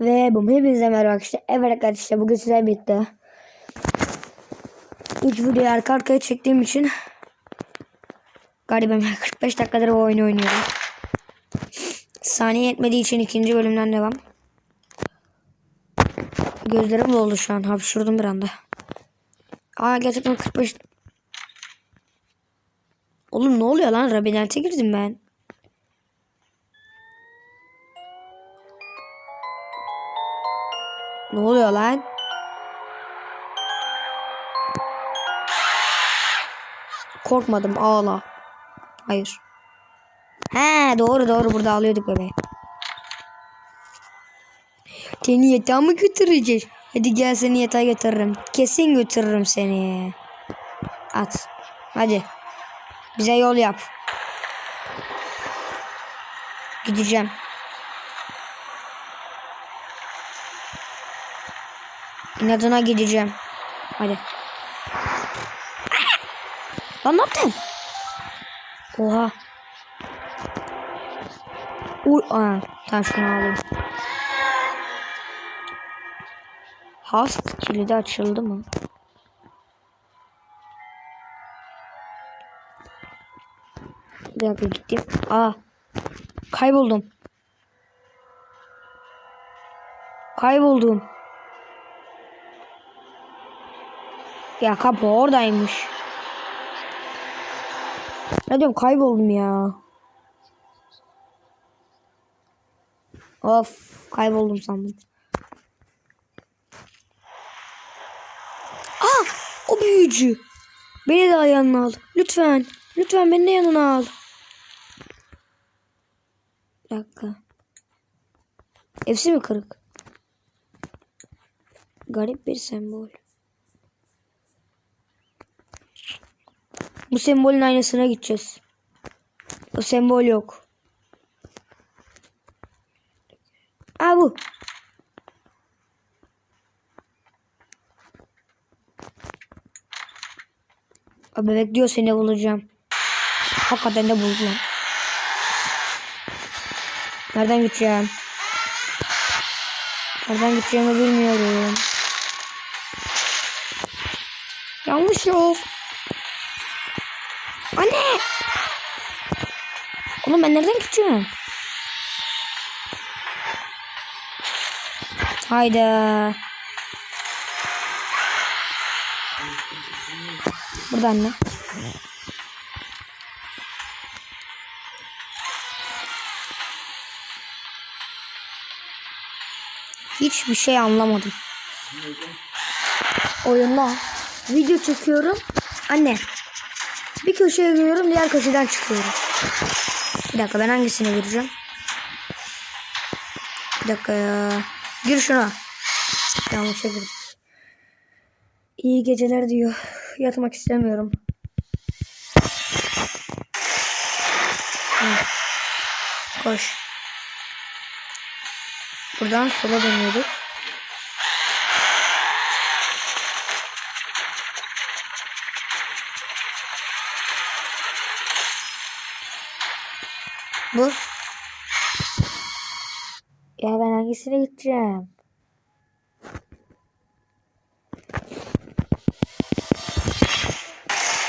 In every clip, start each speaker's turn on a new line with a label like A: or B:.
A: Ve bu hepinize merhaba arkadaşlar. Evet arkadaşlar bugün sizler birlikte. İlk videoyu arka arkaya çektiğim için garibim 45 dakikadır bu oyunu oynuyorum. Saniye yetmediği için ikinci bölümden devam. Gözlerim doldu şu an. Hapşurdum bir anda. Aa gerçekten 45 Oğlum ne oluyor lan? Labirente girdim ben. Ne oluyor lan? Korkmadım ağla. Hayır. He doğru doğru burada alıyorduk bebeği. Seni yatağa mı götüreceğiz? Hadi gel seni yatağa götürürüm. Kesin götürürüm seni. At. Hadi. Bize yol yap. Gideceğim. İnadına gideceğim. Hadi. Lan ne yaptın? Oha. Uy, aa, tamam şunu alayım. Hast kilidi açıldı mı? Bir dakika gittim. Aa. Kayboldum. Kayboldum. Ya kapı oradaymış. Ne diyorum kayboldum ya. Of kayboldum sandım. Aa o büyücü. Beni de yanına al. Lütfen. Lütfen beni de yanına al. Bir dakika. Hepsi mi kırık? Garip bir sembol. Bu sembolün aynısına gideceğiz. O sembol yok. Aa bu. O bebek diyor seni bulacağım. Hakikaten de buldu lan. Nereden gideceğim? Nereden gideceğimi bilmiyorum. Yanlış yol. Oğlum ben nereden gideceğim? Hayda. Burada anne. Hiçbir şey anlamadım. Oyunda video çekiyorum. Anne. Bir köşeye giriyorum, diğer köşeden çıkıyorum. Bir dakika ben hangisine gireceğim? Bir dakika ya. Gir şuna. Yanlışa girdik. İyi geceler diyor. Yatmak istemiyorum. Koş. Buradan sola dönüyorduk. Bu. Ya ben hangisine gideceğim?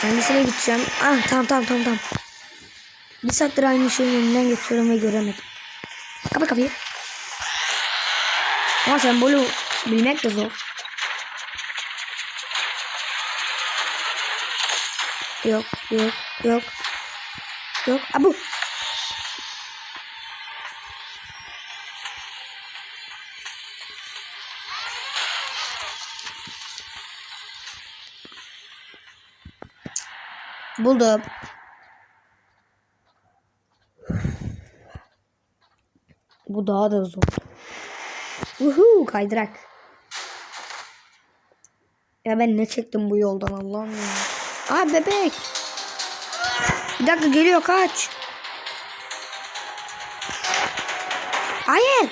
A: Hangisine gideceğim? Ah tamam tamam tamam tamam. Bir saattir aynı şeyin önünden geçiyorum ve göremedim. Kapı kapıyı. Ama sembolü bilmek de zor. Yok yok yok. Yok. Aa, Buldum. Bu daha da zor. Uhu kaydırak. Ya ben ne çektim bu yoldan Allah'ım ya. Aa bebek. Bir dakika geliyor kaç. Hayır.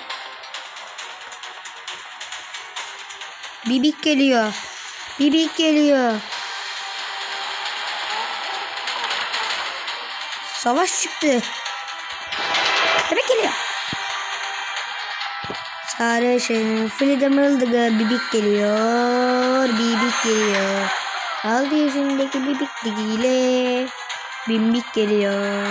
A: Bibik geliyor. Bibik geliyor. Savaş çıktı. Bebek geliyor. Sarışın Frida Mıldıgı bibik geliyor. Bibik geliyor. 6 yaşındaki bibik digiyle bimbik geliyor.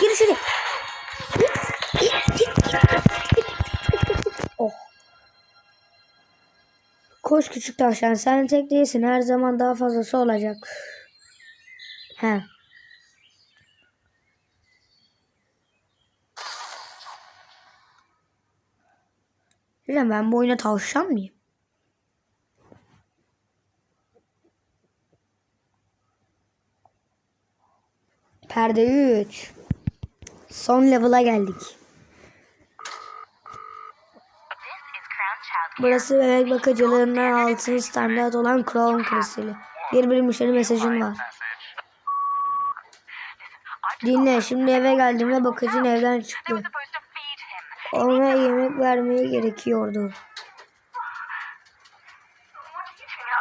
A: Gir içeri. Koş küçük tavşan sen tek değilsin her zaman daha fazlası olacak. He. Hocam ben bu oyuna tavşan mıyım? Perde 3. Son level'a geldik. Burası bebek bakıcılığından altın standart olan Crown Kristal'i. Bir bir müşteri mesajım var. Dinle şimdi eve geldim ve bakıcın evden çıktı. Ona yemek vermeye gerekiyordu.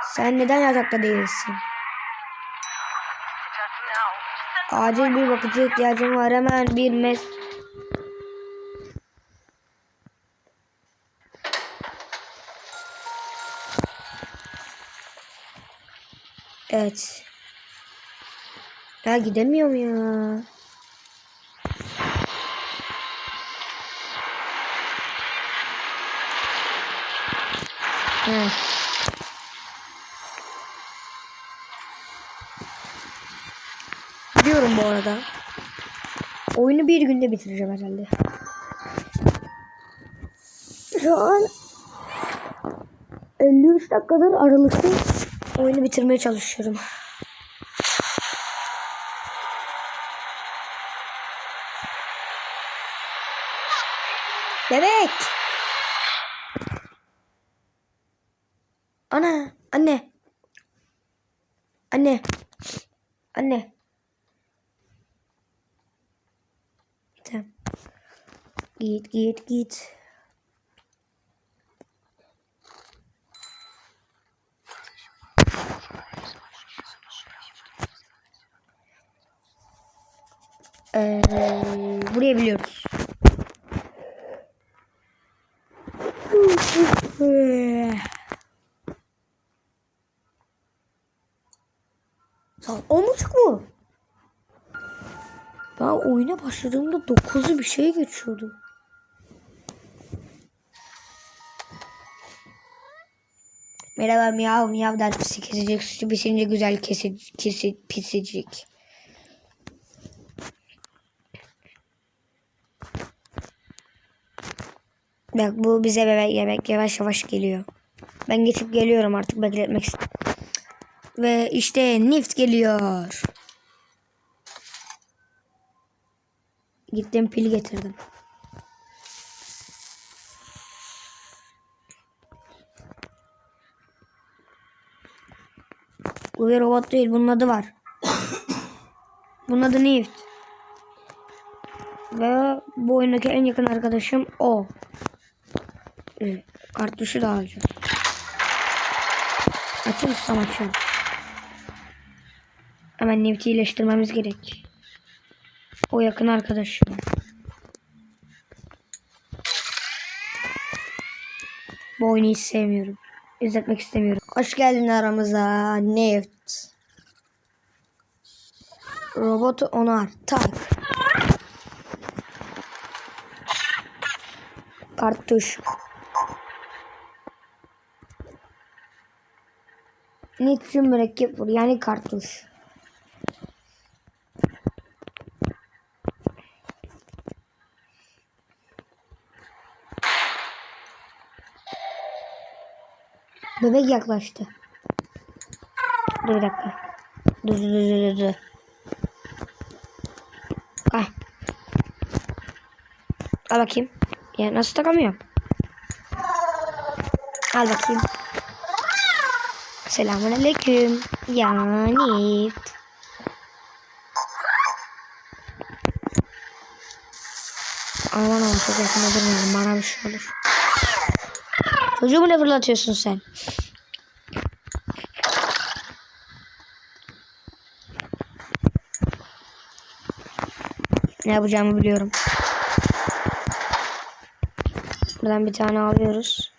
A: Sen neden yatakta değilsin? Acil bir bakıcı ihtiyacım var. Hemen bir mes... Evet. Ya gidemiyorum ya. Hı. Gidiyorum bu arada. Oyunu bir günde bitireceğim herhalde. Şu an 53 dakikadır aralıklı oyunu bitirmeye çalışıyorum. Bebek. Ana, anne. Anne. Anne. Tamam. Git, git, git. Ee, buraya biliyoruz. Saat on buçuk mu? Ben oyuna başladığımda dokuzu bir şey geçiyordu. Merhaba miyav miyav der pisi kesecek sütü bisince güzel kesi, kesi, pisecek. Bak bu bize bebek yemek yavaş yavaş geliyor. Ben geçip geliyorum artık bekletmek istiyorum. Ve işte Nift geliyor. Gittim pil getirdim. Bu bir robot değil. Bunun adı var. bunun adı Nift. Ve bu oyundaki en yakın arkadaşım o. Ee, kartuşu da alacağız. Açılırsam açıyorum. Hemen Nift'i iyileştirmemiz gerek. O yakın arkadaşım. Bu oyunu hiç sevmiyorum. İzletmek istemiyorum. Hoş geldin aramıza Neft. Robotu onar. Tak. Kartuş. Nitrogen mürekkep vur. Yani kartuş. Bebek yaklaştı. Dur bir dakika. Dur dur dur dur dur. Ah. Al bakayım. Ya nasıl takamıyorum? Al bakayım. Selamun aleyküm. Yani. Aman aman çok yakında durmayalım. Bana bir şey olur. Çocuğumu ne fırlatıyorsun sen? Ne yapacağımı biliyorum. Buradan bir tane alıyoruz.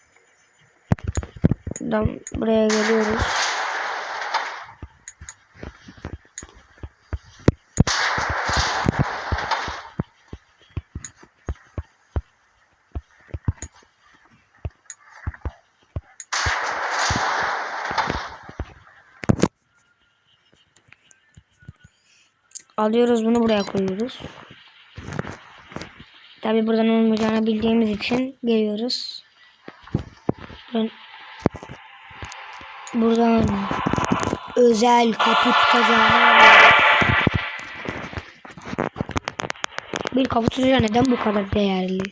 A: Buradan buraya geliyoruz. Alıyoruz bunu buraya koyuyoruz. Tabi buradan olmayacağını bildiğimiz için geliyoruz. Buradan, buradan özel kapı tutacağını. Bir kapı tutacağı neden bu kadar değerli?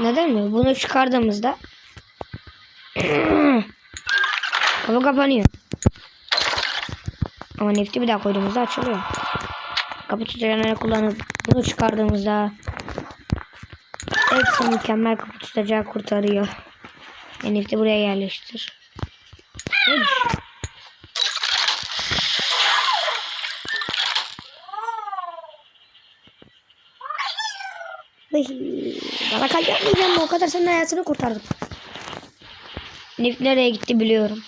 A: Neden mi? Bunu çıkardığımızda kapı kapanıyor. Ama nefti bir daha koyduğumuzda açılıyor. Kapı tutacağını kullanıp bunu çıkardığımızda hepsi mükemmel kapı tutacağı kurtarıyor. E, nefti buraya yerleştir. Vıy, Bana kalp yapmayacağım o kadar senin hayatını kurtardım. Nif nereye gitti biliyorum.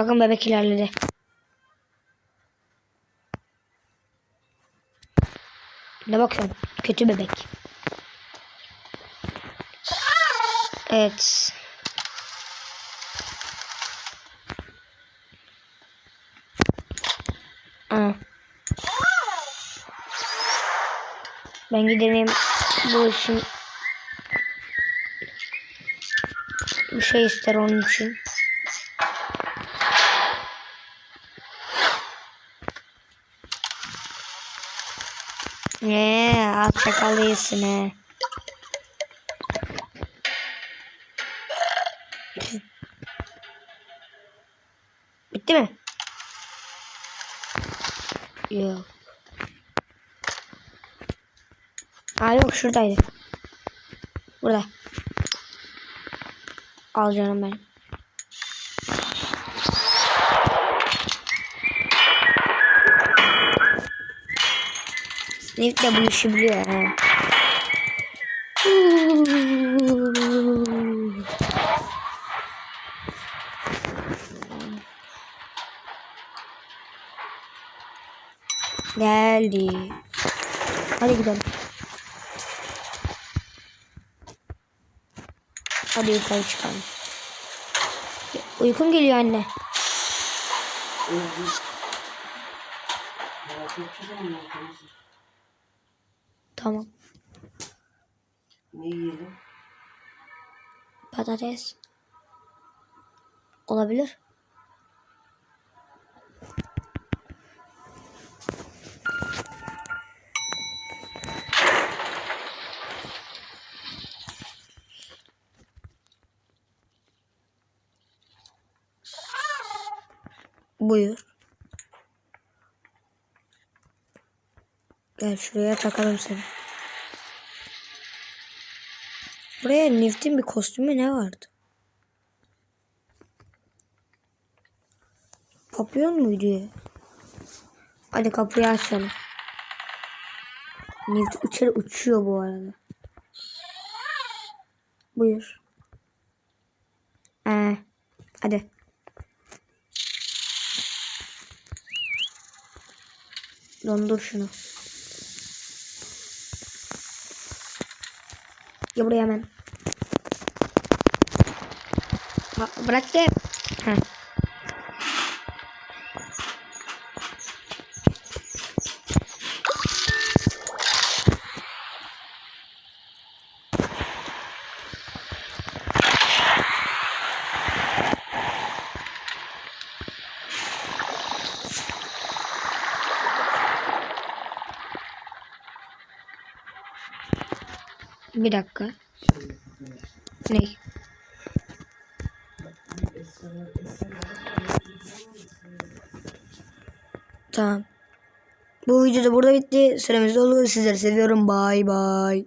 A: Bakın bebek ilerledi. Ne bakıyorsun? Kötü bebek. Evet. Aa. Ben gideyim bu işin bir şey ister onun için. Ne az çakal değilsin he. Bitti mi? Yok. Aa yok şuradaydı. Burada. Al canım benim. Nef de bu işi biliyor ha. Geldi. Hadi gidelim. Hadi yukarı çıkalım. Uykum geliyor anne. Tamam.
B: Ne yiyelim?
A: Patates. Olabilir. Buyur. Gel şuraya takalım seni. Buraya Nift'in bir kostümü ne vardı? Papyon muydu ya? Hadi kapıyı açalım. Nift içeri uçuyor bu arada. Buyur. Ee, hadi. Dondur şunu. Gel buraya hemen. Bırak de. Ha. Bir dakika. Ne? Tamam. Bu video da burada bitti. Süremiz doldu. Sizleri seviyorum. Bay bay.